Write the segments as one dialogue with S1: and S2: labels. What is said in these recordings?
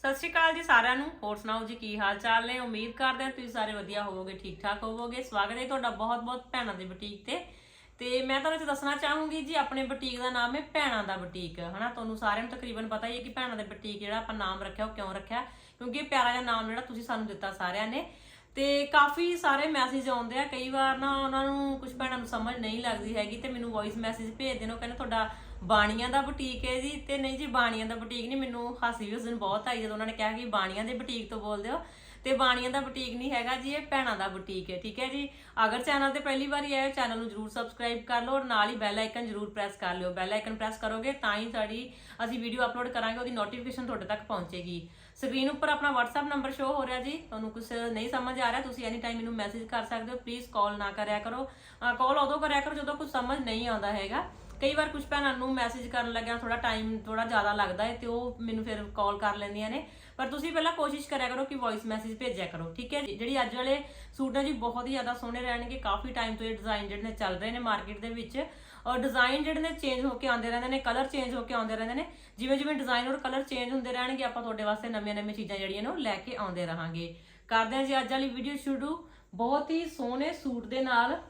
S1: ਸਤਿ ਸ਼੍ਰੀ ਅਕਾਲ ਜੀ ਸਾਰਿਆਂ ਨੂੰ। ਹੋਰ ਸੁਣਾਓ ਜੀ, ਕੀ ਹਾਲ ਚਾਲ ਨੇ? ਉਮੀਦ ਕਰਦੇ ਹਾਂ ਤੁਸੀਂ ਸਾਰੇ ਵਧੀਆ ਹੋਵੋਗੇ, ਠੀਕ ਠਾਕ ਹੋਵੋਗੇ। ਸਵਾਗਤ ਹੈ ਤੁਹਾਡਾ ਬਹੁਤ-ਬਹੁਤ ਭੈਣਾਂ ਦੇ ਬੁਟੀਕ ਤੇ। ਤੇ ਮੈਂ ਤੁਹਾਨੂੰ ਇੱਥੇ ਦੱਸਣਾ ਚਾਹੂੰਗੀ ਜੀ, ਆਪਣੇ ਬੁਟੀਕ ਦਾ ਨਾਮ ਹੈ ਭੈਣਾਂ ਦਾ ਬੁਟੀਕ। ਹਨਾ, ਤੁਹਾਨੂੰ ਸਾਰਿਆਂ ਨੂੰ ਤਕਰੀਬਨ ਪਤਾ ਹੀ ਹੈ ਕਿ ਭੈਣਾਂ ਦੇ ਬੁਟੀਕ ਜਿਹੜਾ ਆਪਾਂ ਨਾਮ ਰੱਖਿਆ, ਉਹ ਕਿਉਂ ਰੱਖਿਆ? ਕਿਉਂਕਿ ਇਹ ਪਿਆਰਾ ਜਿਹਾ ਨਾਮ ਜਿਹੜਾ ਤੁਸੀਂ ਸਾਨੂੰ ਦਿੱਤਾ ਸਾਰਿਆਂ ਨੇ। ਤੇ ਕਾਫੀ ਸਾਰੇ ਮੈਸੇਜ ਆਉਂਦੇ ਆ। ਕਈ ਵਾਰ ਨਾ ਉਹਨਾਂ ਨੂੰ ਕੁਝ ਭੈਣਾਂ ਨੂੰ ਸਮਝ ਨਹੀਂ ਲੱਗਦੀ ਹੈਗੀ ਤੇ ਮੈਨੂੰ ਵੌਇਸ ਮੈਸੇਜ ਭੇਜਦੇ ਨੇ ਉਹ ਕਹਿੰਦੇ ਤੁਹਾਡਾ ਬਾਣੀਆਂ ਦਾ ਬੁਟੀਕ ਹੈ ਜੀ, ਤੇ ਨਹੀਂ ਜੀ, ਬਾਣੀਆਂ ਦਾ ਬੁਟੀਕ ਨਹੀਂ, ਮੈਨੂੰ ਹਾਸੀ ਵੀ ਉਸ ਦਿਨ ਬਹੁਤ ਆਈ ਜਦੋਂ ਉਹਨਾਂ ਨੇ ਕਿਹਾ ਕਿ ਬਾਣੀਆਂ ਦੇ ਬੁਟੀਕ ਤੋਂ ਬੋਲਦੇ ਹੋ। ਤੇ ਬਾਣੀਆਂ ਦਾ ਬੁਟੀਕ ਨਹੀਂ ਹੈਗਾ ਜੀ, ਇਹ ਭੈਣਾਂ ਦਾ ਬੁਟੀਕ ਹੈ, ਠੀਕ ਹੈ ਜੀ? ਅਗਰ ਚੈਨਲ ਤੇ ਪਹਿਲੀ ਵਾਰੀ ਆਏ ਹੋ, ਚੈਨਲ ਨੂੰ ਜਰੂਰ ਸਬਸਕ੍ਰਾਈਬ ਕਰ ਲਓ ਔਰ ਨਾਲ ਹੀ ਬੈਲ ਆਈਕਨ ਜਰੂਰ ਪ੍ਰੈਸ ਕਰ ਲਿਓ। ਬੈਲ ਆਈਕਨ ਪ੍ਰੈਸ ਕਰੋਗੇ ਤਾਂ ਹੀ ਸਾਡੀ ਅਸੀਂ ਵੀਡੀਓ ਅਪਲੋਡ ਕਰਾਂਗੇ, ਉਹਦੀ ਨੋਟੀਫਿਕੇਸ਼ਨ ਤੁਹਾਡੇ ਤੱਕ ਪਹੁੰਚੇਗੀ। ਸਕਰੀਨ ਉੱਪਰ ਆਪਣਾ WhatsApp ਨੰਬਰ ਸ਼ੋ ਹੋ ਰਿਹਾ ਜੀ, ਤੁਹਾਨੂੰ ਕੁਝ ਨਹੀਂ ਸਮਝ ਆ ਰਿਹਾ, ਤੁਸੀਂ ਐਨੀ ਟਾਈਮ ਮੈਨੂੰ ਮੈਸੇਜ ਕਰ ਸਕਦੇ ਹੋ ਪਲੀਜ਼ ਕਾਲ ਨਾ ਕਰਿਆ ਕਰੋ। ਕਾਲ ਉਦੋਂ ਕਰਿਆ ਕਰੋ ਜਦੋਂ ਕੁਝ ਸਮਝ ਨਹੀਂ ਆਉਂਦਾ ਹੈਗਾ। ਕਈ ਵਾਰ ਕੁਝ ਭੈਣਾਂ ਨੂੰ ਮੈਸੇਜ ਕਰਨ ਲੱਗਿਆ ਥੋੜਾ ਟਾਈਮ ਥੋੜਾ ਜ਼ਿਆਦਾ ਲੱਗਦਾ ਹੈ ਤੇ ਉਹ ਮੈਨੂੰ ਫਿਰ ਕਾਲ ਕਰ ਲੈਂਦੀਆਂ ਨੇ। ਪਰ ਤੁਸੀਂ ਪਹਿਲਾਂ ਕੋਸ਼ਿਸ਼ ਕਰਿਆ ਕਰੋ ਕਿ ਵੌਇਸ ਮੈਸੇਜ ਭੇਜਿਆ ਕਰੋ, ਠੀਕ ਹੈ ਜੀ? ਜਿਹੜੀ ਅੱਜ ਵਾਲੇ ਸੂਟ ਨੇ ਜੀ, ਬਹੁਤ ਹੀ ਜ਼ਿਆਦਾ ਸੋਹਣੇ ਰਹਿਣਗੇ, ਕਾਫੀ ਟਾਈਮ ਤੋਂ ਇਹ ਡਿਜ਼ਾਈਨ ਜਿਹੜੇ ਨੇ ਚੱਲ ਰਹੇ ਨੇ ਮਾਰਕੀਟ ਦੇ ਵਿੱਚ। ਔਰ ਡਿਜ਼ਾਈਨ ਜਿਹੜੇ ਨੇ ਚੇਂਜ ਹੋ ਕੇ ਆਉਂਦੇ ਰਹਿੰਦੇ ਨੇ ਕਲਰ ਚੇਂਜ ਹੋ ਕੇ ਆਉਂਦੇ ਰਹਿੰਦੇ ਨੇ। ਜਿਵੇਂ ਜਿਵੇਂ ਡਿਜ਼ਾਈਨ ਔਰ ਕਲਰ ਚੇਂਜ ਹੁੰਦੇ ਰਹਿਣਗੇ, ਆਪਾਂ ਤੁਹਾਡੇ ਵਾਸਤੇ ਨਵੀਆਂ ਨਵੀਆਂ ਚੀਜ਼ਾਂ ਜਿਹੜੀਆਂ ਨੇ ਉਹ ਲੈ ਕੇ ਆਉਂਦੇ ਰਹਾਂਗੇ। ਕਰਦੇ ਹਾਂ ਜੀ ਅੱਜ ਵਾਲੀ ਵੀਡੀਓ ਸ਼ੁਰੂ। ਬਹੁਤ ਹੀ ਸੋਹਣੇ ਸੂਟ ਦੇ ਨਾਲ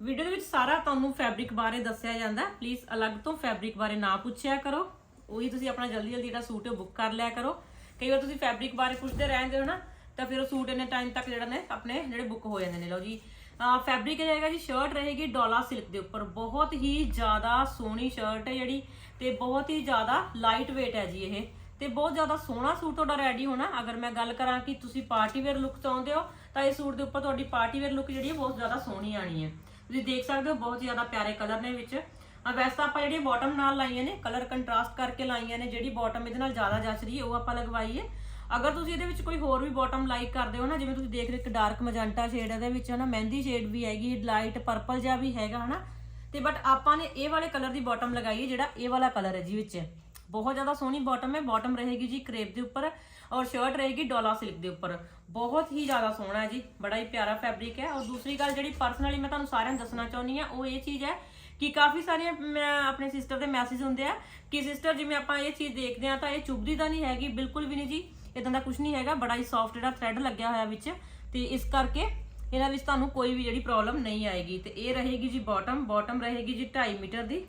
S1: ਵੀਡੀਓ ਦੇ ਵਿੱਚ ਸਾਰਾ ਤੁਹਾਨੂੰ ਫੈਬਰਿਕ ਬਾਰੇ ਦੱਸਿਆ ਜਾਂਦਾ ਪਲੀਜ਼ ਅਲੱਗ ਤੋਂ ਫੈਬਰਿਕ ਬਾਰੇ ਨਾ ਪੁੱਛਿਆ ਕਰੋ। ਉਹੀ ਤੁਸੀਂ ਆਪਣਾ ਜਲਦੀ ਜਲਦੀ ਜਿਹੜਾ ਸੂਟ ਬੁੱਕ ਕਰ ਲਿਆ ਕਰੋ। ਕਈ ਵਾਰ ਤੁਸੀਂ ਫੈਬਰਿਕ ਬਾਰੇ ਪੁੱਛਦੇ ਰਹਿੰਦੇ ਹੋ ਨਾ, ਤਾਂ ਫਿਰ ਉਹ ਸੂਟ ਇੰਨੇ ਟਾਈਮ ਤੱਕ ਜਿਹੜਾ ਨੇ ਆਪਣੇ ਜਿਹੜੇ ਬੁੱਕ ਹੋ ਜਾਂਦੇ ਨੇ। ਲਓ ਜੀ ਫੈਬਰਿਕ ਰਹੇਗਾ ਜੀ ਸ਼ਰਟ ਰਹੇਗੀ ਡੋਲਾ ਸਿਲਕ ਦੇ ਉੱਪਰ। ਬਹੁਤ ਹੀ ਜ਼ਿਆਦਾ ਸੋਹਣੀ ਸ਼ਰਟ ਹੈ ਜਿਹੜੀ ਤੇ ਬਹੁਤ ਹੀ ਜ਼ਿਆਦਾ ਲਾਈਟ weight ਹੈ ਜੀ ਇਹ। ਤੇ ਬਹੁਤ ਜ਼ਿਆਦਾ ਸੋਹਣਾ ਸੂਟ ਤੁਹਾਡਾ ਰੈਡੀ ਹੋਣਾ। ਅਗਰ ਮੈਂ ਗੱਲ ਕਰਾਂ ਕਿ ਤੁਸੀਂ ਪਾਰਟੀ ਵੇਅਰ ਲੁੱਕ ਚਾਹੁੰਦੇ ਹੋ, ਤਾਂ ਇਹ ਸੂਟ ਦੇ ਉੱਪਰ ਤੁਹਾਡੀ ਪਾਰਟੀ ਵੇਅਰ ਲੁੱਕ ਜਿਹੜੀ ਹੈ, ਬਹੁਤ ਜ਼ਿਆਦਾ ਸੋਹਣੀ ਆਣੀ ਹੈ। ਤੁਸੀਂ ਦੇਖ ਸਕਦੇ ਹੋ, ਬਹੁਤ ਜ਼ਿਆਦਾ ਪਿਆਰੇ ਕਲਰ ਨੇ ਵਿੱਚ। ਆ ਵੈਸੇ ਤਾਂ ਆਪਾਂ ਜਿਹੜੀ ਬਾਟਮ ਨਾਲ ਲਾਈਆਂ ਨੇ ਕਲਰ ਕੰਟਰਾਸਟ ਕਰਕੇ ਲਾਈਆਂ ਨੇ, ਜਿਹੜੀ ਬਾਟਮ ਇਹਦੇ ਨਾਲ ਜ਼ਿਆਦਾ ਜੱਚ ਰਹੀ ਹੈ, ਉਹ ਆਪਾਂ ਲਗਵਾਈ ਹੈ ਅਗਰ ਤੁਸੀਂ ਇਹਦੇ ਵਿੱਚ ਕੋਈ ਹੋਰ ਵੀ ਬਾਟਮ ਲਾਈਕ ਕਰਦੇ ਹੋ ਨਾ, ਜਿਵੇਂ ਤੁਸੀਂ ਦੇਖ ਰਹੇ ਇੱਕ ਡਾਰਕ ਮਜੰਟਾ ਸ਼ੇਡ ਇਹਦੇ ਵਿੱਚ ਹੈ ਨਾ ਮਹਿੰਦੀ ਸ਼ੇਡ ਵੀ ਹੈਗੀ ਲਾਈਟ ਪਰਪਲ ਜਿਹਾ ਵੀ ਹੈਗਾ ਹਨਾ। ਤੇ ਬਟ ਆਪਾਂ ਨੇ ਇਹ ਵਾਲੇ ਕਲਰ ਦੀ ਬਾਟਮ ਲਗਾਈ ਹੈ, ਜਿਹੜਾ ਇਹ ਵਾਲਾ ਕਲਰ ਹੈ ਜੀ ਵਿੱਚ। ਬਹੁਤ ਜ਼ਿਆਦਾ ਸੋਹਣੀ ਬਾਟਮ ਹੈ ਬਾਟਮ ਰਹੇਗੀ ਜੀ ਕਰੇਪ ਦੇ ਉੱਪਰ। ਔਰ ਸ਼ਰਟ ਰਹੇਗੀ ਡੋਲਾ ਸਿਲਕ ਦੇ ਉੱਪਰ। ਬਹੁਤ ਹੀ ਜ਼ਿਆਦਾ ਸੋਹਣਾ ਹੈ ਜੀ, ਬੜਾ ਹੀ ਪਿਆਰਾ ਫੈਬਰਿਕ ਹੈ। ਔਰ ਦੂਸਰੀ ਗੱਲ ਜਿਹੜੀ ਪਰਸਨਲੀ ਮੈਂ ਤੁਹਾਨੂੰ ਸਾਰਿਆਂ ਨੂੰ ਦੱਸਣਾ ਚਾਹੁੰਦੀ ਆ ਉਹ ਇਹ ਚੀਜ਼ ਹੈ ਕਿ ਕਾਫੀ ਸਾਰੀਆਂ ਮੈਂ ਆਪਣੇ ਸਿਸਟਰ ਦੇ ਮੈਸੇਜ ਹੁੰਦੇ ਆ ਕਿ ਸਿਸਟਰ ਜਿਵੇਂ ਆਪਾਂ ਇਹ ਚੀਜ਼ ਦੇਖਦੇ ਆ ਤਾਂ ਇਹ ਚੁੱਭਦੀ ਤਾਂ ਨਹੀਂ ਹੈਗੀ, ਬਿਲਕੁਲ ਵੀ ਨਹੀਂ ਜੀ। ਇਦਾਂ ਦਾ ਕੁਝ ਨਹੀਂ ਹੈਗਾ, ਬੜਾ ਹੀ ਸੌਫਟ ਜਿਹੜਾ ਥ੍ਰੈਡ ਲੱਗਿਆ ਹੋਇਆ ਵਿੱਚ। ਤੇ ਇਸ ਕਰਕੇ ਇਹਨਾਂ ਵਿੱਚ ਤੁਹਾਨੂੰ ਕੋਈ ਵੀ ਜਿਹੜੀ ਪ੍ਰੋਬਲਮ ਨਹੀਂ ਆਏਗੀ। ਤੇ ਇਹ ਰਹੇਗੀ ਜੀ ਬਾਟਮ ਬਾਟਮ ਰਹੇਗੀ ਜੀ 2.5 ਮੀਟਰ ਦੀ।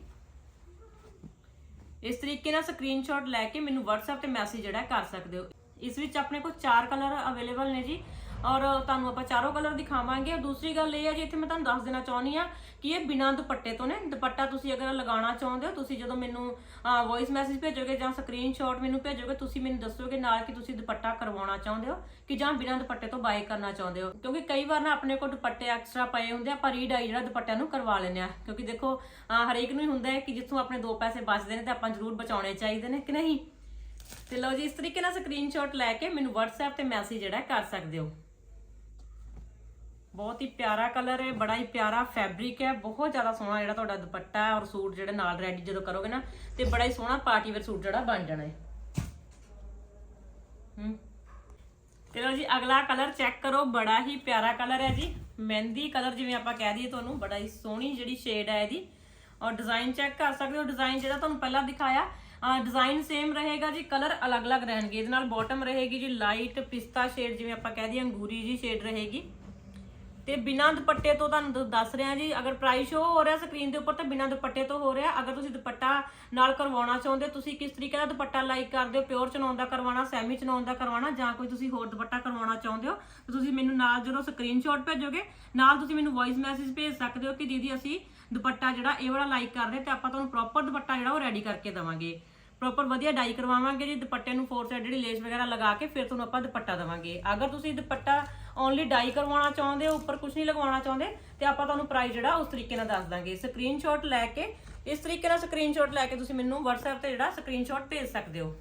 S1: ਇਸ ਤਰੀਕੇ ਨਾਲ ਸਕਰੀਨਸ਼ਾਟ ਲੈ ਕੇ ਮੈਨੂੰ WhatsApp ਤੇ ਮੈਸੇਜ ਜਿਹੜਾ ਕਰ ਸਕਦੇ ਹੋ। ਇਸ ਵਿੱਚ ਆਪਣੇ ਕੋਲ ਚਾਰ ਕਲਰ ਅਵੇਲੇਬਲ ਨੇ ਜੀ। ਔਰ ਤੁਹਾਨੂੰ ਆਪਾਂ ਚਾਰੋਂ ਕਲਰ ਦਿਖਾਵਾਂਗੇ। ਔਰ ਦੂਸਰੀ ਗੱਲ ਇਹ ਹੈ ਜੀ, ਇੱਥੇ ਮੈਂ ਤੁਹਾਨੂੰ ਦੱਸ ਦੇਣਾ ਚਾਹੁੰਦੀ ਆ ਕਿ ਇਹ ਬਿਨਾਂ ਦੁਪੱਟੇ ਤੋਂ ਨੇ। ਦੁਪੱਟਾ ਤੁਸੀਂ ਅਗਰ ਲਗਾਉਣਾ ਚਾਹੁੰਦੇ ਹੋ, ਤੁਸੀਂ ਜਦੋਂ ਮੈਨੂੰ ਵੌਇਸ ਮੈਸੇਜ ਭੇਜੋਗੇ ਜਾਂ ਸਕਰੀਨਸ਼ਾਟ ਮੈਨੂੰ ਭੇਜੋਗੇ, ਤੁਸੀਂ ਮੈਨੂੰ ਦੱਸੋਗੇ ਨਾਲ ਕਿ ਤੁਸੀਂ ਦੁਪੱਟਾ ਕਰਵਾਉਣਾ ਚਾਹੁੰਦੇ ਹੋ ਕਿ ਜਾਂ ਬਿਨਾਂ ਦੁਪੱਟੇ ਤੋਂ ਬਾਏ ਕਰਨਾ ਚਾਹੁੰਦੇ ਹੋ। ਕਿਉਂਕਿ ਕਈ ਵਾਰ ਨਾ ਆਪਣੇ ਕੋਲ ਦੁਪੱਟੇ ਐਕਸਟਰਾ ਪਏ ਹੁੰਦੇ ਆ, ਆਪਾਂ ਰੀਡਾਈ ਜਿਹੜਾ ਦੁਪੱਟਿਆਂ ਨੂੰ ਕਰਵਾ ਲੈਂਦੇ ਆ ਕਿਉਂਕਿ ਦੇਖੋ ਹਰੇਕ ਨੂੰ ਹੀ ਹੁੰਦਾ ਹੈ ਕਿ ਜਿੱਥੋਂ ਆਪਣੇ ਦੋ ਪੈਸੇ ਬਚਦੇ ਨੇ ਤੇ ਆਪਾਂ ਜ਼ਰੂਰ ਬਚਾਉਣੇ ਚਾਹੀਦੇ ਨੇ, ਕਿ ਨਹੀਂ? ਤੇ ਲਓ ਜੀ, ਇਸ ਤਰੀਕੇ ਨਾਲ ਸਕਰੀਨਸ਼ਾਟ ਲੈ ਕੇ ਮੈਨੂੰ WhatsApp ਤੇ ਮੈਸੇਜ ਜਿਹੜਾ ਕਰ ਸਕਦੇ ਹੋ। ਬਹੁਤ ਹੀ ਪਿਆਰਾ ਕਲਰ ਹੈ, ਬੜਾ ਹੀ ਪਿਆਰਾ ਫੈਬਰਿਕ ਹੈ, ਬਹੁਤ ਜ਼ਿਆਦਾ ਸੋਹਣਾ ਜਿਹੜਾ ਤੁਹਾਡਾ ਦੁਪੱਟਾ ਔਰ ਸੂਟ ਜਿਹੜੇ ਨਾਲ ਰੈਡੀ ਜਦੋਂ ਕਰੋਗੇ ਨਾ, ਤੇ ਬੜਾ ਹੀ ਸੋਹਣਾ ਪਾਰਟੀ ਵੇਅਰ ਸੂਟ ਜਿਹੜਾ ਬਣ ਜਾਣਾ ਹੈ। ਹੂੰ। ਤੇ ਲਓ ਜੀ, ਅਗਲਾ ਕਲਰ ਚੈੱਕ ਕਰੋ, ਬੜਾ ਹੀ ਪਿਆਰਾ ਕਲਰ ਹੈ ਜੀ। ਮਹਿੰਦੀ ਕਲਰ ਜਿਵੇਂ ਆਪਾਂ ਕਹਿ ਦਈਏ ਤੁਹਾਨੂੰ, ਬੜਾ ਹੀ ਸੋਹਣੀ ਜਿਹੜੀ ਸ਼ੇਡ ਹੈ ਇਹਦੀ। ਔਰ ਡਿਜ਼ਾਈਨ ਚੈੱਕ ਕਰ ਸਕਦੇ ਹੋ ਡਿਜ਼ਾਈਨ ਜਿਹੜਾ ਤੁਹਾਨੂੰ ਪਹਿਲਾਂ ਦਿਖਾਇਆ ਡਿਜ਼ਾਈਨ ਸੇਮ ਰਹੇਗਾ ਜੀ ਕਲਰ ਅਲੱਗ-ਅਲੱਗ ਰਹਿਣਗੇ। ਇਹਦੇ ਨਾਲ ਬਾਟਮ ਰਹੇਗੀ ਜੀ ਲਾਈਟ ਪਿਸਤਾ ਸ਼ੇਡ ਜਿਵੇਂ ਆਪਾਂ ਕਹਿ ਦਈਏ, ਅੰਗੂਰੀ ਜੀ ਸ਼ੇਡ ਰਹੇਗੀ। ਤੇ ਬਿਨਾਂ ਦੁਪੱਟੇ ਤੋਂ ਤੁਹਾਨੂੰ ਦ- ਦੱਸ ਰਿਹਾ ਜੀ, ਅਗਰ ਪ੍ਰਾਈਸ ਸ਼ੋ ਹੋ ਰਿਹਾ ਸਕਰੀਨ ਦੇ ਉੱਪਰ, ਤਾਂ ਬਿਨਾਂ ਦੁਪੱਟੇ ਤੋਂ ਹੋ ਰਿਹਾ। ਅਗਰ ਤੁਸੀਂ ਦੁਪੱਟਾ ਨਾਲ ਕਰਵਾਉਣਾ ਚਾਹੁੰਦੇ ਹੋ ਤੁਸੀਂ ਕਿਸ ਤਰੀਕੇ ਦਾ ਦੁਪੱਟਾ ਲਾਈਕ ਕਰਦੇ ਹੋ? ਪਿਓਰ ਚਨਾਉਣ ਦਾ ਕਰਵਾਉਣਾ ਸੈਮੀ ਚਨਾਉਣ ਦਾ ਕਰਵਾਉਣਾ, ਜਾਂ ਕੋਈ ਤੁਸੀਂ ਹੋਰ ਦੁਪੱਟਾ ਕਰਵਾਉਣਾ ਚਾਹੁੰਦੇ ਹੋ, ਤਾਂ ਤੁਸੀਂ ਮੈਨੂੰ ਨਾਲ ਜਦੋਂ ਸਕਰੀਨਸ਼ਾਟ ਭੇਜੋਗੇ। ਨਾਲ ਤੁਸੀਂ ਮੈਨੂੰ ਵੌਇਸ ਮੈਸੇਜ ਭੇਜ ਸਕਦੇ ਹੋ ਕਿ ਦੀਦੀ, ਅਸੀਂ ਦੁਪੱਟਾ ਜਿਹੜਾ ਇਹ ਵਾਲਾ ਲਾਈਕ ਕਰਦੇ ਤੇ ਆਪਾਂ ਤੁਹਾਨੂੰ ਪ੍ਰੋਪਰ ਦੁਪੱਟਾ ਜਿਹੜਾ ਉਹ ਰੈਡੀ ਕਰਕੇ ਦੇਵਾਂਗੇ। ਪ੍ਰੋਪਰ ਵਧੀਆ ਡਾਈ ਕਰਵਾਵਾਂਗੇ ਜੀ, ਦੁਪੱਟੇ ਨੂੰ ਫੋਰ ਸਾਈਡ ਜਿਹੜੀ ਲੇਸ ਵਗੈਰਾ ਲਗਾ ਕੇ ਫਿਰ ਤੁਹਾਨੂੰ ਆਪਾਂ ਦੁਪੱਟਾ ਦੇਵਾਂਗੇ। ਅਗਰ ਤੁਸੀਂ ਦੁਪੱਟਾ ਓਨਲੀ ਡਾਈ ਕਰਵਾਉਣਾ ਚਾਹੁੰਦੇ ਹੋ, ਉੱਪਰ ਕੁਝ ਨਹੀਂ ਲਗਵਾਉਣਾ ਚਾਹੁੰਦੇ, ਤੇ ਆਪਾਂ ਤੁਹਾਨੂੰ ਪ੍ਰਾਈਸ ਜਿਹੜਾ ਉਸ ਤਰੀਕੇ ਨਾਲ ਦੱਸ ਦਾਂਗੇ। ਸਕਰੀਨਸ਼ਾਟ ਲੈ ਕੇ, ਇਸ ਤਰੀਕੇ ਨਾਲ ਸਕਰੀਨਸ਼ਾਟ ਲੈ ਕੇ ਤੁਸੀਂ ਮੈਨੂੰ WhatsApp ਤੇ ਜਿਹੜਾ ਸਕਰੀਨਸ਼ਾਟ ਭੇਜ ਸਕਦੇ ਹੋ।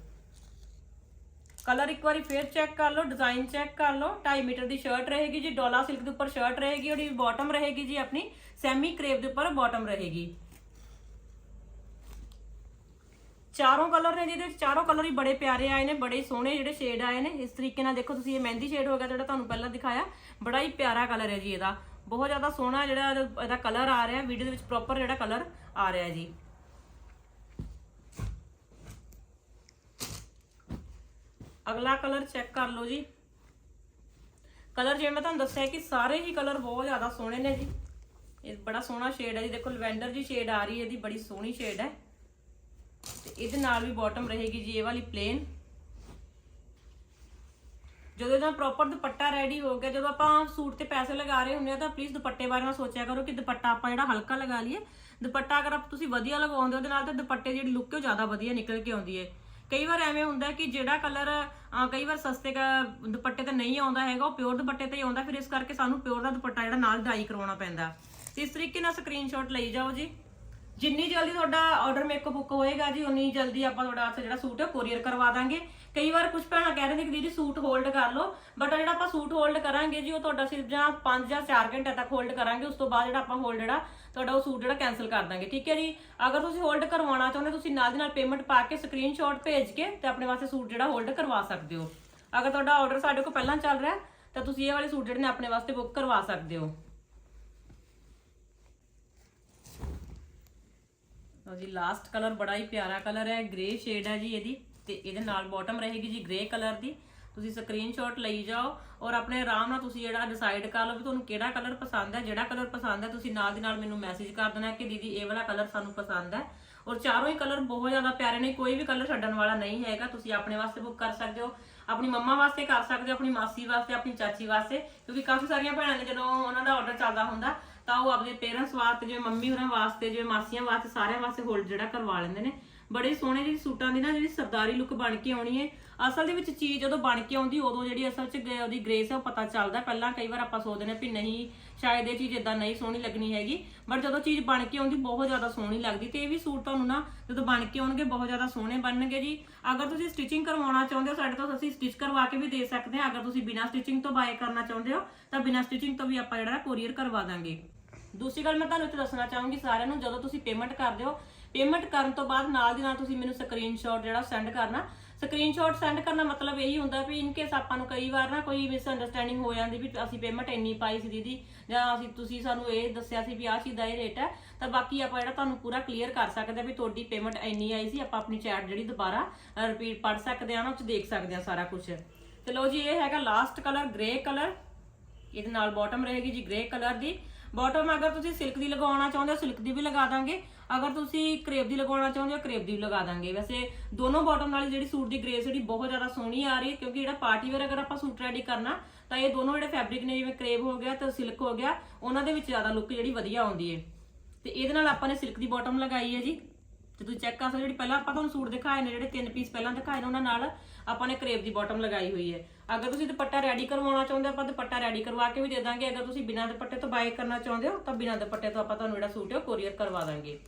S1: ਕਲਰ ਇੱਕ ਵਾਰੀ ਫੇਰ ਚੈੱਕ ਕਰ ਲਓ ਡਿਜ਼ਾਈਨ ਚੈੱਕ ਕਰ ਲਓ। 2.5 ਮੀਟਰ ਦੀ ਸ਼ਰਟ ਰਹੇਗੀ ਜੀ, ਡੋਲਾ ਸਿਲਕ ਦੇ ਉੱਪਰ ਸ਼ਰਟ ਰਹੇਗੀ, ਉਹਦੀ ਬਾਟਮ ਰਹੇਗੀ ਜੀ ਆਪਣੀ। ਸੈਮੀ ਕਰੇਪ ਦੇ ਉੱਪਰ ਬਾਟਮ ਰਹੇਗੀ। ਚਾਰੋਂ ਕਲਰ ਨੇ ਜਿਹਦੇ ਵਿੱਚ ਚਾਰੋਂ ਕਲਰ ਹੀ ਬੜੇ ਪਿਆਰੇ ਆਏ ਨੇ, ਬੜੇ ਸੋਹਣੇ ਜਿਹੜੇ ਸ਼ੇਡ ਆਏ ਨੇ। ਇਸ ਤਰੀਕੇ ਨਾਲ ਦੇਖੋ ਤੁਸੀਂ ਇਹ ਮਹਿੰਦੀ ਸ਼ੇਡ ਹੋ ਗਿਆ ਜਿਹੜਾ ਤੁਹਾਨੂੰ ਪਹਿਲਾਂ ਦਿਖਾਇਆ। ਬੜਾ ਹੀ ਪਿਆਰਾ ਕਲਰ ਹੈ ਜੀ ਇਹਦਾ। ਬਹੁਤ ਜ਼ਿਆਦਾ ਸੋਹਣਾ ਜਿਹੜਾ ਇਹਦਾ ਕਲਰ ਆ ਰਿਹਾ। ਵੀਡੀਓ ਦੇ ਵਿੱਚ ਪ੍ਰੋਪਰ ਜਿਹੜਾ ਕਲਰ ਆ ਰਿਹਾ ਜੀ। ਅਗਲਾ ਕਲਰ ਚੈੱਕ ਕਰ ਲਓ ਜੀ। ਕਲਰ ਜਿਵੇਂ ਮੈਂ ਤੁਹਾਨੂੰ ਦੱਸਿਆ ਕਿ ਸਾਰੇ ਹੀ ਕਲਰ ਬਹੁਤ ਜ਼ਿਆਦਾ ਸੋਹਣੇ ਨੇ ਜੀ। ਇਹ ਬੜਾ ਸੋਹਣਾ ਸ਼ੇਡ ਹੈ ਜੀ। ਦੇਖੋ ਲਵੈਂਡਰ ਜੀ ਸ਼ੇਡ ਆ ਰਹੀ ਹੈ, ਇਹਦੀ ਬੜੀ ਸੋਹਣੀ ਸ਼ੇਡ ਹੈ। ਤੇ ਇਹਦੇ ਨਾਲ ਵੀ ਬਾਟਮ ਰਹੇਗੀ ਜੀ, ਇਹ ਵਾਲੀ ਪਲੇਨ ਜਦੋਂ ਇਹਦਾ ਪ੍ਰੋਪਰ ਦੁਪੱਟਾ ਰੈਡੀ ਹੋ ਗਿਆ, ਜਦੋਂ ਆਪਾਂ ਸੂਟ ਤੇ ਪੈਸੇ ਲਗਾ ਰਹੇ ਹੁੰਦੇ ਆ, ਤਾਂ ਪਲੀਜ਼ ਦੁਪੱਟੇ ਬਾਰੇ ਨਾ ਸੋਚਿਆ ਕਰੋ ਕਿ ਦੁਪੱਟਾ ਆਪਾਂ ਜਿਹੜਾ ਹਲਕਾ ਲਗਾ ਲਈਏ। ਦੁਪੱਟਾ ਅਗਰ ਆਪ ਤੁਸੀਂ ਵਧੀਆ ਲਗਾਉਂਦੇ ਹੋ, ਉਹਦੇ ਨਾਲ ਤਾਂ ਦੁਪੱਟੇ ਦੀ ਜਿਹੜੀ ਲੁੱਕ ਉਹ ਜ਼ਿਆਦਾ ਵਧੀਆ ਨਿਕਲ ਕੇ ਆਉਂਦੀ ਹੈ। ਕਈ ਵਾਰ ਐਵੇਂ ਹੁੰਦਾ ਕਿ ਜਿਹੜਾ ਕਲਰ ਕਈ ਵਾਰ ਸਸਤੇ ਕ- ਦੁਪੱਟੇ ਤੇ ਨਹੀਂ ਆਉਂਦਾ ਹੈਗਾ, ਉਹ ਪਿਓਰ ਦੁਪੱਟੇ ਤੇ ਹੀ ਆਉਂਦਾ, ਫਿਰ ਇਸ ਕਰਕੇ ਸਾਨੂੰ ਪਿਓਰ ਦਾ ਦੁਪੱਟਾ ਜਿਹੜਾ ਨਾਲ ਡਾਈ ਕਰਵਾਉਣਾ ਪੈਂਦਾ। ਇਸ ਤਰੀਕੇ ਨਾਲ ਸਕਰੀਨਸ਼ਾਟ ਲਈ ਜਾਓ ਜੀ? ਜਿੰਨੀ ਜਲਦੀ ਤੁਹਾਡਾ ਆਰਡਰ ਮੇਕਅਪ ਬੁੱਕ ਹੋਏਗਾ ਜੀ, ਉਨੀ ਜਲਦੀ ਆਪਾਂ ਤੁਹਾਡਾ ਜਿਹੜਾ ਸੂਟ ਹੈ ਕੋਰੀਅਰ ਕਰਵਾ ਦਾਂਗੇ। ਕਈ ਵਾਰ ਕੁਝ ਭੈਣਾਂ ਕਹਿ ਰਹੇ ਨੇ ਕਿ ਦੀਦੀ ਸੂਟ ਹੋਲਡ ਕਰ ਲਓ ਬਟ ਜਿਹੜਾ ਆਪਾਂ ਸੂਟ ਹੋਲਡ ਕਰਾਂਗੇ ਜੀ, ਉਹ ਤੁਹਾਡਾ ਸਿਰਫ ਜਾਂ 5 ਜਾਂ 4 ਘੰਟੇ ਤੱਕ ਹੋਲਡ ਕਰਾਂਗੇ, ਉਸ ਤੋਂ ਬਾਅਦ ਜਿਹੜਾ ਆਪਾਂ ਹੋਲਡ ਜਿਹੜਾ, ਤੁਹਾਡਾ ਉਹ ਸੂਟ ਜਿਹੜਾ ਕੈਨਸਲ ਕਰ ਦਾਂਗੇ। ਠੀਕ ਹੈ ਜੀ? ਅਗਰ ਤੁਸੀਂ ਹੋਲਡ ਕਰਵਾਉਣਾ ਚਾਹੁੰਦੇ ਤੁਸੀਂ ਨਾਲ ਦੀ ਨਾਲ ਪੇਮੈਂਟ ਪਾ ਕੇ ਸਕਰੀਨਸ਼ਾਟ ਭੇਜ ਕੇ ਤੇ ਆਪਣੇ ਵਾਸਤੇ ਸੂਟ ਜਿਹੜਾ ਹੋਲਡ ਕਰਵਾ ਸਕਦੇ ਹੋ। ਅਗਰ ਤੁਹਾਡਾ ਆਰਡਰ ਸਾਡੇ ਕੋਲ ਪਹਿਲਾਂ ਚੱਲ ਰਿਹਾ, ਤਾਂ ਤੁਸੀਂ ਇਹ ਵਾਲੇ ਸੂਟ ਜਿਹੜੇ ਨੇ ਆਪਣੇ ਵਾਸਤੇ ਬੁੱਕ ਕਰਵਾ ਸਕਦੇ ਹੋ। ਲਓ ਜੀ ਲਾਸਟ ਕਲਰ ਬੜਾ ਹੀ ਪਿਆਰਾ ਕਲਰ ਹੈ ਗ੍ਰੇ ਸ਼ੇਡ ਹੈ ਜੀ ਇਹਦੀ, ਤੇ ਇਹਦੇ ਨਾਲ ਬਾਟਮ ਰਹੇਗੀ ਜੀ ਗ੍ਰੇ ਕਲਰ ਦੀ। ਤੁਸੀਂ ਸਕਰੀਨਸ਼ਾਟ ਲਈ ਜਾਓ ਔਰ ਆਪਣੇ ਆਰਾਮ ਨਾਲ ਤੁਸੀਂ ਜਿਹੜਾ ਡਿਸਾਈਡ ਕਰ ਲਓ ਵੀ ਤੁਹਾਨੂੰ ਕਿਹੜਾ ਕਲਰ ਪਸੰਦ ਹੈ, ਜਿਹੜਾ ਕਲਰ ਪਸੰਦ ਹੈ, ਤੁਸੀਂ ਨਾਲ ਦੀ ਨਾਲ ਮੈਨੂੰ ਮੈਸੇਜ ਕਰ ਦੇਣਾ ਕਿ ਦੀਦੀ ਇਹ ਵਾਲਾ ਕਲਰ ਸਾਨੂੰ ਪਸੰਦ ਹੈ। ਔਰ ਚਾਰੋਂ ਹੀ ਕਲਰ ਬਹੁਤ ਜ਼ਿਆਦਾ ਪਿਆਰੇ ਨੇ, ਕੋਈ ਵੀ ਕਲਰ ਛੱਡਣ ਵਾਲਾ ਨਹੀਂ ਹੈਗਾ, ਤੁਸੀਂ ਆਪਣੇ ਵਾਸਤੇ ਬੁੱਕ ਕਰ ਸਕਦੇ ਹੋ, ਆਪਣੀ ਮੰਮਾ ਵਾਸਤੇ ਕਰ ਸਕਦੇ ਹੋ, ਆਪਣੀ ਮਾਸੀ ਵਾਸਤੇ, ਆਪਣੀ ਚਾਚੀ ਵਾਸਤੇ, ਕਿਉਂਕਿ ਕਾਫੀ ਸਾਰੀਆਂ ਭੈਣਾਂ ਨੇ ਜਦੋਂ ਉਹਨਾਂ ਦਾ ਆਰਡਰ ਚੱਲਦਾ ਹੁੰਦਾ ਤਾਂ ਉਹ ਆਪਣੇ ਪੇਰੈਂਟਸ ਵਾਸਤੇ, ਜਿਵੇਂ ਮੰਮੀ ਹੋਰਾਂ ਵਾਸਤੇ, ਜਿਵੇਂ ਮਾਸੀਆਂ ਵਾਸਤੇ, ਸਾਰਿਆਂ ਵਾਸਤੇ ਹੋਲਡ ਜਿਹੜਾ ਕਰਵਾ ਲੈਂਦੇ ਨੇ। ਬੜੇ ਸੋਹਣੇ ਜਿਹੜੀ ਸੂਟਾਂ ਦੀ ਨਾ ਜਿਹੜੀ ਸਰਦਾਰੀ ਲੁੱਕ ਬਣ ਕੇ ਆਉਣੀ ਹੈ ਅਸਲ ਦੇ ਵਿੱਚ ਚੀਜ਼ ਜਦੋਂ ਬਣ ਕੇ ਆਉਂਦੀ, ਉਦੋਂ ਜਿਹੜੀ ਅਸਲ 'ਚ ਉਹਦੀ ਗ੍ਰੇਸ ਹੈ ਉਹ ਪਤਾ ਚੱਲਦਾ। ਪਹਿਲਾਂ ਕਈ ਵਾਰ ਆਪਾਂ ਸੋਚਦੇ ਨੇ ਵੀ ਨਹੀਂ, ਸ਼ਾਇਦ ਇਹ ਚੀਜ਼ ਇਦਾਂ ਨਹੀਂ ਸੋਹਣੀ ਲੱਗਣੀ ਹੈਗੀ। ਬਟ ਜਦੋਂ ਚੀਜ਼ ਬਣ ਕੇ ਆਉਂਦੀ, ਬਹੁਤ ਜ਼ਿਆਦਾ ਸੋਹਣੀ ਲੱਗਦੀ। ਤੇ ਇਹ ਵੀ ਸੂਟ ਤੁਹਾਨੂੰ ਨਾ ਜਦੋਂ ਬਣ ਕੇ ਆਉਣਗੇ, ਬਹੁਤ ਜ਼ਿਆਦਾ ਸੋਹਣੇ ਬਣਨਗੇ ਜੀ। ਅਗਰ ਤੁਸੀਂ ਸਟਿਚਿੰਗ ਕਰਵਾਉਣਾ ਚਾਹੁੰਦੇ ਹੋ, ਸਾਡੇ ਤੋਂ ਅਸੀਂ ਸਟਿਚ ਕਰਵਾ ਕੇ ਵੀ ਦੇ ਸਕਦੇ ਹਾਂ। ਅਗਰ ਤੁਸੀਂ ਬਿਨਾਂ ਸਟਿਚਿੰਗ ਤੋਂ ਬਾਏ ਕਰਨਾ ਚਾਹੁੰਦੇ ਹੋ, ਤਾਂ ਬਿਨਾਂ ਸਟਿਚਿੰਗ ਤੋਂ ਵੀ ਆਪਾਂ ਜਿਹੜਾ ਕੋਰੀਅਰ ਕਰਵਾ ਦਾਂਗੇ। ਦੂਸਰੀ ਗੱਲ ਮੈਂ ਤੁਹਾਨੂੰ ਇੱਥੇ ਦੱਸਣਾ ਚਾਹੂੰਗੀ ਸਾਰਿਆਂ ਨੂੰ, ਜਦੋਂ ਤੁਸੀਂ ਪੇਮੈਂਟ ਕਰ ਦਿਓ ਪੇਮੈਂਟ ਕਰਨ ਤੋਂ ਬਾਅਦ ਨਾਲ ਦੀ ਨਾਲ ਤੁਸੀਂ ਮੈਨੂੰ ਸਕਰੀਨਸ਼ਾਟ ਜਿਹੜਾ ਸੈਂਡ ਕਰਨਾ। ਸਕਰੀਨਸ਼ਾਟ ਸੈਂਡ ਕਰਨਾ ਮਤਲਬ ਇਹੀ ਹੁੰਦਾ ਵੀ ਇਨ ਕੇਸ ਆਪਾਂ ਨੂੰ ਕਈ ਵਾਰ ਨਾ ਕੋਈ ਮਿਸ ਅੰਡਰਸਟੈਂਡਿੰਗ ਹੋ ਜਾਂਦੀ ਵੀ ਅਸੀਂ ਪੇਮੈਂਟ ਇੰਨੀ ਪਾਈ ਸੀ ਦੀਦੀ, ਜਾਂ ਅਸੀਂ ਤੁਸੀਂ ਸਾਨੂੰ ਇਹ ਦੱਸਿਆ ਸੀ ਵੀ ਆਹ ਚੀਜ਼ ਦਾ ਇਹ ਰੇਟ ਹੈ, ਤਾਂ ਬਾਕੀ ਆਪਾਂ ਜਿਹੜਾ ਤੁਹਾਨੂੰ ਪੂਰਾ ਕਲੀਅਰ ਕਰ ਸਕਦੇ ਆ ਵੀ ਤੁਹਾਡੀ ਪੇਮੈਂਟ ਇੰਨੀ ਆਈ ਸੀ, ਆਪਾਂ ਆਪਣੀ ਚੈਟ ਜਿਹੜੀ ਦੁਬਾਰਾ ਰਿਪੀਟ ਪੜ ਸਕਦੇ ਆ ਨਾ ਉਹ ਚ ਦੇਖ ਸਕਦੇ ਆ ਸਾਰਾ ਕੁਝ ਤੇ ਲਓ ਜੀ, ਇਹ ਹੈਗਾ ਲਾਸਟ ਕਲਰ ਗ੍ਰੇ ਕਲਰ ਇਹਦੇ ਨਾਲ ਬਾਟਮ ਰਹੇਗੀ ਜੀ ਗ੍ਰੇ ਕਲਰ ਦੀ। ਬਾਟਮ ਅਗਰ ਤੁਸੀਂ ਸਿਲਕ ਦੀ ਲਗਾਉਣਾ ਚਾਹੁੰਦੇ ਹੋ ਸਿਲਕ ਦੀ ਵੀ ਲਗਾ ਦਾਂਗੇ। ਅਗਰ ਤੁਸੀਂ ਕਰੇਪ ਦੀ ਲਗਾਉਣਾ ਚਾਹੁੰਦੇ ਹੋ ਕਰੇਪ ਦੀ ਵੀ ਲਗਾ ਦਾਂਗੇ। ਵੈਸੇ ਦੋਨੋਂ ਬਾਟਮ ਨਾਲ ਜਿਹੜੀ ਸੂਟ ਦੀ ਗ੍ਰੇਸ ਜਿਹੜੀ ਬਹੁਤ ਜ਼ਿਆਦਾ ਸੋਹਣੀ ਆ ਰਹੀ ਹੈ, ਕਿਉਂਕਿ ਜਿਹੜਾ ਪਾਰਟੀ ਵੇਅਰ ਅਗਰ ਆਪਾਂ ਸੂਟ ਰੈਡੀ ਕਰਨਾ, ਤਾਂ ਇਹ ਦੋਨੋਂ ਜਿਹੜੇ ਫੈਬਰਿਕ ਨੇ, ਜਿਵੇਂ ਕਰੇਪ ਹੋ ਗਿਆ ਤੇ ਸਿਲਕ ਹੋ ਗਿਆ, ਉਹਨਾਂ ਦੇ ਵਿੱਚ ਜ਼ਿਆਦਾ ਲੁੱਕ ਜਿਹੜੀ ਵਧੀਆ ਆਉਂਦੀ ਹੈ। ਤੇ ਇਹਦੇ ਨਾਲ ਆਪਾਂ ਨੇ ਸਿਲਕ ਦੀ ਬਾਟਮ ਲਗਾਈ ਹੈ ਜੀ। ਤੇ ਤੁਸੀਂ ਚੈੱਕ ਕਰ ਸਕਦੇ ਹੋ, ਜਿਹੜੀ ਪਹਿਲਾਂ ਆਪਾਂ ਤੁਹਾਨੂੰ ਸੂਟ ਦਿਖਾਏ ਨੇ, ਜਿਹੜੇ ਤਿੰਨ ਪੀਸ ਪਹਿਲਾਂ ਦਿਖਾਏ ਨੇ ਉਹਨਾਂ ਨਾਲ ਆਪਾਂ ਨੇ ਕਰੇਪ ਦੀ ਬਾਟਮ ਲਗਾਈ ਹੋਈ ਹੈ। ਅਗਰ ਤੁਸੀਂ ਦੁਪੱਟਾ ਰੈਡੀ ਕਰਵਾਉਣਾ ਚਾਹੁੰਦੇ ਹੋ, ਆਪਾਂ ਦੁਪੱਟਾ ਰੈਡੀ ਕਰਵਾ ਕੇ ਵੀ ਦੇ ਦਾਂਗੇ। ਅਗਰ ਤੁਸੀਂ ਬਿਨਾਂ ਦੁਪੱਟੇ ਤੋਂ ਬਾਏ ਕਰਨਾ ਚਾਹੁੰਦੇ ਹੋ, ਤਾਂ ਬਿਨਾਂ ਦੁਪੱਟੇ ਤੋਂ ਆਪਾਂ ਤੁਹਾਨੂੰ ਜਿਹੜਾ ਸੂਟ ਹੈ ਉਹ ਕੋਰੀਅਰ ਕਰਵਾ ਦਾਂਗੇ।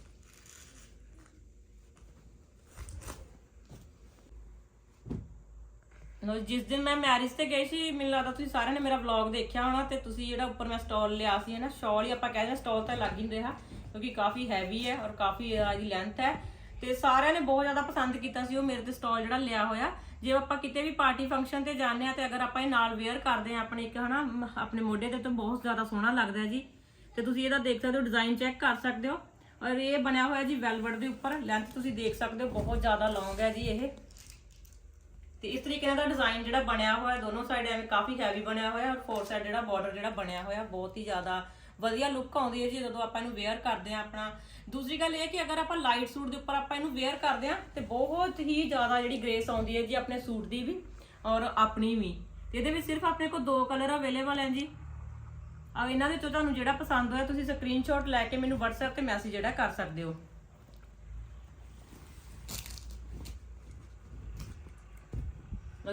S1: ਲੋ ਜਿਸ ਦਿਨ ਮੈਂ ਮੈਰਿਜ ਤੇ ਗਈ ਸੀ, ਮੈਨੂੰ ਲੱਗਦਾ ਤੁਸੀਂ ਸਾਰਿਆਂ ਨੇ ਮੇਰਾ ਵਲੌਗ ਦੇਖਿਆ ਹੋਣਾ ਤੇ ਤੁਸੀਂ ਜਿਹੜਾ ਉੱਪਰ ਮੈਂ ਸਟਾਲ ਲਿਆ ਸੀ, ਹੈ ਨਾ ਸ਼ਾਲ ਹੀ ਆਪਾਂ ਕਹਿੰਦੇ ਸਟਾਲ ਤਾਂ ਲੱਗ ਹੀ ਨਹੀਂ ਰਿਹਾ, ਕਿਉਂਕਿ ਕਾਫੀ ਹੈਵੀ ਹੈ ਔਰ ਕਾਫੀ ਇਹਦੀ ਲੈਂਥ ਹੈ। ਤੇ ਸਾਰਿਆਂ ਨੇ ਬਹੁਤ ਜ਼ਿਆਦਾ ਪਸੰਦ ਕੀਤਾ ਸੀ ਉਹ ਮੇਰੇ ਤੇ ਸਟਾਲ ਜਿਹੜਾ ਲਿਆ ਹੋਇਆ। ਜੇ ਆਪਾਂ ਕਿਤੇ ਵੀ ਪਾਰਟੀ ਫੰਕਸ਼ਨ ਤੇ ਜਾਂਦੇ ਆ ਤੇ ਅਗਰ ਆਪਾਂ ਇਹ ਨਾਲ ਵੇਅਰ ਕਰਦੇ ਆ ਆਪਣੇ ਇੱਕ ਹਨਾ, ਮ- ਆਪਣੇ ਮੋਢੇ ਤੇ ਤਾਂ ਬਹੁਤ ਜ਼ਿਆਦਾ ਸੋਹਣਾ ਲੱਗਦਾ ਜੀ। ਤੇ ਤੁਸੀਂ ਇਹਦਾ ਦੇਖ ਸਕਦੇ ਹੋ ਡਿਜ਼ਾਈਨ ਚੈੱਕ ਕਰ ਸਕਦੇ ਹੋ। ਔਰ ਇਹ ਬਣਿਆ ਹੋਇਆ ਜੀ ਵੈਲਵਟ ਦੇ ਉੱਪਰ। ਲੈਂਥ ਤੁਸੀਂ ਦੇਖ ਸਕਦੇ ਹੋ, ਬਹੁਤ ਜ਼ਿਆਦਾ ਲੌਂਗ ਹੈ ਜੀ ਇਹ। ਤੇ ਇਸ ਤਰੀਕੇ ਨਾਲ ਦਾ ਡਿਜ਼ਾਈਨ ਜਿਹੜਾ ਬਣਿਆ ਹੋਇਆ, ਦੋਨੋਂ ਸਾਈਡ ਐਵੇਂ ਕਾਫੀ ਹੈਵੀ ਬਣਿਆ ਹੋਇਆ ਔਰ ਫੋਰ ਸਾਈਡ ਜਿਹੜਾ ਬਾਰਡਰ ਜਿਹੜਾ ਬਣਿਆ ਹੋਇਆ, ਬਹੁਤ ਹੀ ਜ਼ਿਆਦਾ ਵਧੀਆ ਲੁੱਕ ਆਉਂਦੀ ਹੈ ਜੀ, ਜਦੋਂ ਆਪਾਂ ਇਹਨੂੰ ਵੇਅਰ ਕਰਦੇ ਆ ਆਪਣਾ। ਦੂਸਰੀ ਗੱਲ ਇਹ ਕਿ ਅਗਰ ਆਪਾਂ ਲਾਈਟ ਸੂਟ ਦੇ ਉੱਪਰ ਆਪਾਂ ਇਹਨੂੰ ਵੇਅਰ ਕਰਦੇ ਆ ਤੇ ਬਹੁਤ ਹੀ ਜ਼ਿਆਦਾ ਜਿਹੜੀ ਗ੍ਰੇਸ ਆਉਂਦੀ ਹੈ ਜੀ ਆਪਣੇ ਸੂਟ ਦੀ ਵੀ ਔਰ ਆਪਣੀ ਵੀ। ਤੇ ਇਹਦੇ ਵਿੱਚ ਸਿਰਫ ਆਪਣੇ ਕੋਲ ਦੋ ਕਲਰ ਅਵੇਲੇਬਲ ਹੈ ਜੀ। ਆ ਇਹਨਾਂ ਦੇ ਚੋਂ ਤੁਹਾਨੂੰ ਜਿਹੜਾ ਪਸੰਦ ਹੋਇਆ, ਤੁਸੀਂ ਸਕਰੀਨਸ਼ਾਟ ਲੈ ਕੇ ਮੈਨੂੰ WhatsApp ਤੇ ਮੈਸੇਜ ਜਿਹੜਾ ਕਰ ਸਕਦੇ ਹੋ।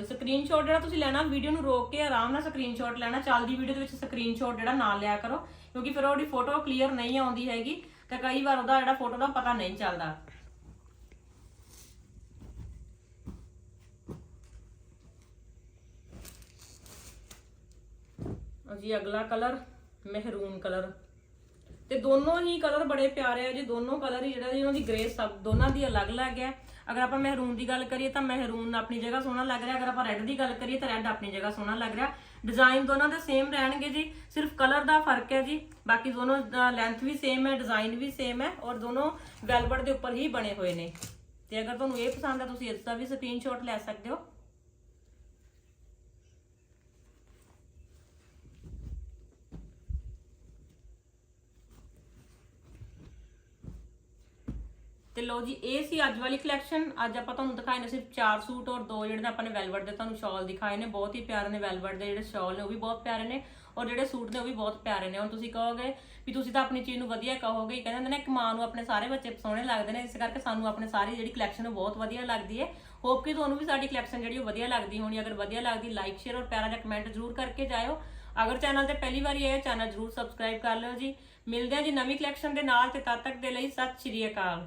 S1: ਸਕਰੀਨਸ਼ਾਟ ਜਿਹੜਾ ਤੁਸੀਂ ਲੈਣਾ ਵੀਡੀਓ ਨੂੰ ਰੋਕ ਕੇ ਆਰਾਮ ਨਾਲ ਸਕਰੀਨਸ਼ਾਟ ਲੈਣਾ, ਚੱਲਦੀ ਵੀਡੀਓ ਦੇ ਵਿੱਚ ਸਕਰੀਨਸ਼ਾਟ ਜਿਹੜਾ ਨਾਲ ਲਿਆ ਕਰੋ, ਕਿਉਂਕਿ ਫਿਰ ਉਹਦੀ ਫੋਟੋ ਕਲੀਅਰ ਨਹੀਂ ਆਉਂਦੀ ਹੈਗੀ, ਤੇ ਕਈ ਵਾਰ ਉਹਦਾ ਜਿਹੜਾ ਫੋਟੋ ਦਾ ਪਤਾ ਨਹੀਂ ਚੱਲਦਾ। ਜੀ, ਅਗਲਾ ਕਲਰ ਮਹਿਰੂਨ ਕਲਰ ਤੇ ਦੋਨੋਂ ਹੀ ਕਲਰ ਬੜੇ ਪਿਆਰੇ ਆ ਜੀ, ਦੋਨੋਂ ਕਲਰ ਹੀ ਜਿਹੜਾ ਜੀ ਉਹਨਾਂ ਦੀ ਗ੍ਰੇ ਸਭ, ਦੋਨਾਂ ਦੀ ਅਲੱਗ-ਅਲੱਗ ਹੈ। ਅਗਰ ਆਪਾਂ ਮਹਿਰੂਨ ਦੀ ਗੱਲ ਕਰੀਏ ਤਾਂ ਮਹਿਰੂਨ ਆਪਣੀ ਜਗ੍ਹਾ ਸੋਹਣਾ ਲੱਗ ਰਿਹਾ, ਅਗਰ ਆਪਾਂ ਰੈੱਡ ਦੀ ਗੱਲ ਕਰੀਏ ਤਾਂ ਰੈੱਡ ਆਪਣੀ ਜਗ੍ਹਾ ਸੋਹਣਾ ਲੱਗ ਰਿਹਾ। ਡਿਜ਼ਾਈਨ ਦੋਨਾਂ ਦੇ ਸੇਮ ਰਹਿਣਗੇ ਜੀ, ਸਿਰਫ ਕਲਰ ਦਾ ਫ਼ਰਕ ਹੈ ਜੀ, ਬਾਕੀ ਦੋਨੋਂ ਲੈਂਥ ਵੀ ਸੇਮ ਹੈ ਡਿਜ਼ਾਈਨ ਵੀ ਸੇਮ ਹੈ ਔਰ ਦੋਨੋਂ ਵੈਲਵਟ ਦੇ ਉੱਪਰ ਹੀ ਬਣੇ ਹੋਏ ਨੇ। ਤੇ ਅਗਰ ਤੁਹਾਨੂੰ ਇਹ ਪਸੰਦ ਹੈ, ਤੁਸੀਂ ਇਸ ਦਾ ਵੀ ਸਕਰੀਨਸ਼ਾਟ ਲੈ ਸਕਦੇ ਹੋ। ਤੇ ਲਓ ਜੀ, ਇਹ ਸੀ ਅੱਜ ਵਾਲੀ ਕਲੈਕਸ਼ਨ ਅੱਜ ਆਪਾਂ ਤੁਹਾਨੂੰ ਦਿਖਾਏ ਨੇ ਸਿਰਫ ਚਾਰ ਸੂਟ ਔਰ ਦੋ ਜਿਹੜੇ ਨੇ ਆਪਾਂ ਨੇ ਵੈਲਵਟ ਦੇ, ਤੁਹਾਨੂੰ ਸ਼ਾਲ ਦਿਖਾਏ ਨੇ। ਬਹੁਤ ਹੀ ਪਿਆਰੇ ਨੇ ਵੈਲਵਟ ਦੇ ਜਿਹੜੇ ਸ਼ਾਲ ਨੇ, ਉਹ ਵੀ ਬਹੁਤ ਪਿਆਰੇ ਨੇ ਔਰ ਜਿਹੜੇ ਸੂਟ ਨੇ, ਉਹ ਵੀ ਬਹੁਤ ਪਿਆਰੇ ਨੇ। ਹੁਣ ਤੁਸੀਂ ਕਹੋਗੇ ਵੀ ਤੁਸੀਂ ਤਾਂ ਆਪਣੀ ਚੀਜ਼ ਨੂੰ ਵਧੀਆ ਕਹੋਗੇ, ਕਹਿੰਦੇ ਹੁੰਦੇ ਨੇ, ਇੱਕ ਮਾਂ ਨੂੰ ਆਪਣੇ ਸਾਰੇ ਬੱਚੇ ਸੋਹਣੇ ਲੱਗਦੇ ਨੇ, ਇਸ ਕਰਕੇ ਸਾਨੂੰ ਆਪਣੇ ਸਾਰੀ ਜਿਹੜੀ ਕਲੈਕਸ਼ਨ ਉਹ ਬਹੁਤ ਵਧੀਆ ਲੱਗਦੀ ਹੈ। ਹੋਪ ਕਿ ਤੁਹਾਨੂੰ ਵੀ ਸਾਡੀ ਕਲੈਕਸ਼ਨ ਜਿਹੜੀ ਉਹ ਵਧੀਆ ਲੱਗਦੀ ਹੋਣੀ। ਅਗਰ ਵਧੀਆ ਲੱਗਦੀ ਲਾਈਕ ਸ਼ੇਅਰ ਔਰ ਪਿਆਰਾ ਜਿਹਾ ਕਮੈਂਟ ਜ਼ਰੂਰ ਕਰਕੇ ਜਾਇਓ। ਅਗਰ ਚੈਨਲ ਤੇ ਪਹਿਲੀ ਵਾਰੀ ਆਏ ਚੈਨਲ ਜ਼ਰੂਰ ਸਬਸਕ੍ਰਾਈਬ ਕਰ ਲਿਓ ਜੀ। ਮਿਲਦੇ ਹਾਂ ਜੀ ਨਵੀਂ ਕਲੈਕਸ਼ਨ ਦੇ ਨਾਲ ਤੇ ਤਦ ਤੱਕ ਦੇ ਲਈ ਸਤਿ ਸ਼੍ਰੀ ਅਕਾਲ।